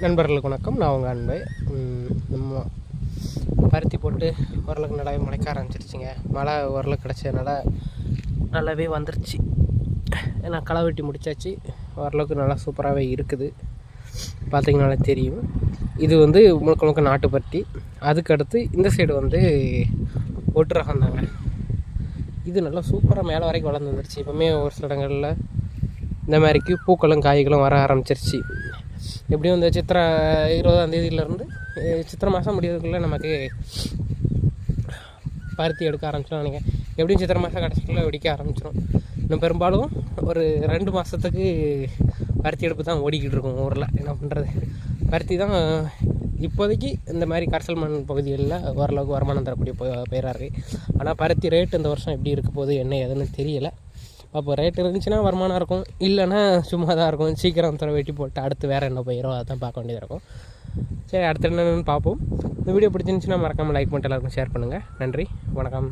நண்பர்களுக்கு வணக்கம். நான் உங்கள் அன்பு. நம்ம பருத்தி போட்டு ஓரளவுக்கு நல்லாவே முளைக்க ஆரம்பிச்சிருச்சுங்க. மழை ஓரளவுக்கு கிடச்சதுனால நல்லாவே வந்துருச்சு. ஏன்னா களை வெட்டி முடிச்சாச்சு. ஓரளவுக்கு நல்லா சூப்பராகவே இருக்குது. பார்த்திங்கனாலே தெரியும். இது வந்து முழுக்க முழுக்க நாட்டு பருத்தி. அதுக்கடுத்து இந்த சைடு வந்து ஒட்டு ரகம் தாங்க. இது நல்லா சூப்பராக மேலே வரைக்கும் வளர்ந்து வந்துருச்சு. இப்போவுமே ஒரு சில இடங்களில் இந்த மாதிரிக்கு பூக்களும் காய்களும் வர ஆரம்பிச்சிருச்சு. எப்படியும் இந்த சித்திரை இருபதாம் தேதியிலேருந்து சித்திரை மாதம் முடியறதுக்குள்ளே நமக்கு பருத்தி எடுக்க ஆரம்பிச்சிடும் நினைக்கிறேன். எப்படியும் சித்திரை மாதம் கடைசிக்குள்ளே வெடிக்க ஆரம்பிச்சிடும் இன்னும் பெரும்பாலும் ஒரு ரெண்டு மாதத்துக்கு பருத்தி எடுப்பு தான் ஓடிக்கிட்டு இருக்கும் ஊரில். என்ன பண்ணுறது பருத்தி தான் இப்போதைக்கு இந்த மாதிரி கரசல் மண் பகுதிகளில் ஓரளவுக்கு வருமானம் தரக்கூடிய ப- பயிராக இருக்குது ஆனால் பருத்தி ரேட் இந்த வருஷம் எப்படி இருக்க போகுது என்ன ஏதுன்னு தெரியலை. அப்போ ரேட் இருந்துச்சுன்னா வருமானம் இருக்கும். இல்லைன்னா சும்மா தான் இருக்கும். சீக்கிரம் தர வெட்டி போட்டு அடுத்து வேறு என்ன போயிடும் அதான் பார்க்க வேண்டியதாக இருக்கும். சரி அடுத்து என்னென்னு பார்ப்போம். இந்த வீடியோ பிடிச்சிருந்துச்சுன்னா மறக்காமல் லைக் பண்ணிட்டு எல்லாருக்கும் ஷேர் பண்ணுங்கள் நன்றி வணக்கம்.